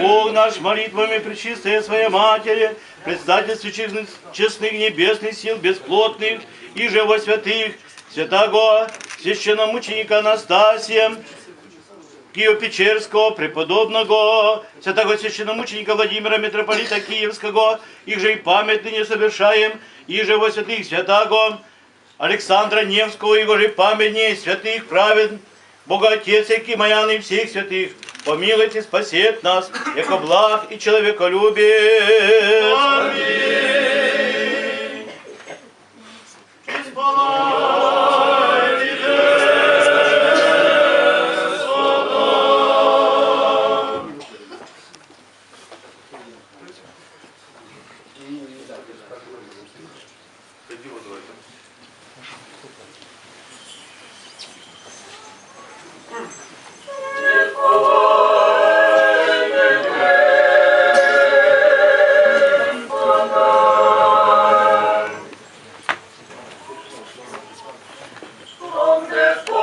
Бог наш молитвами пречистая Своя Матери, предстательстве честных, честных небесных сил бесплотных и же во святых, святого священномученика Анастасия, Києво-Печерського, преподобного, святого священномученика Владимира, митрополита Киевского, их же и память ныне совершаем, и же во святых святаго Александра Невского, его же памяти святых правед, Бога Отец, який Маян и всех святых, помилуйте, спасет нас, яко благ и человеколюбец. Yes.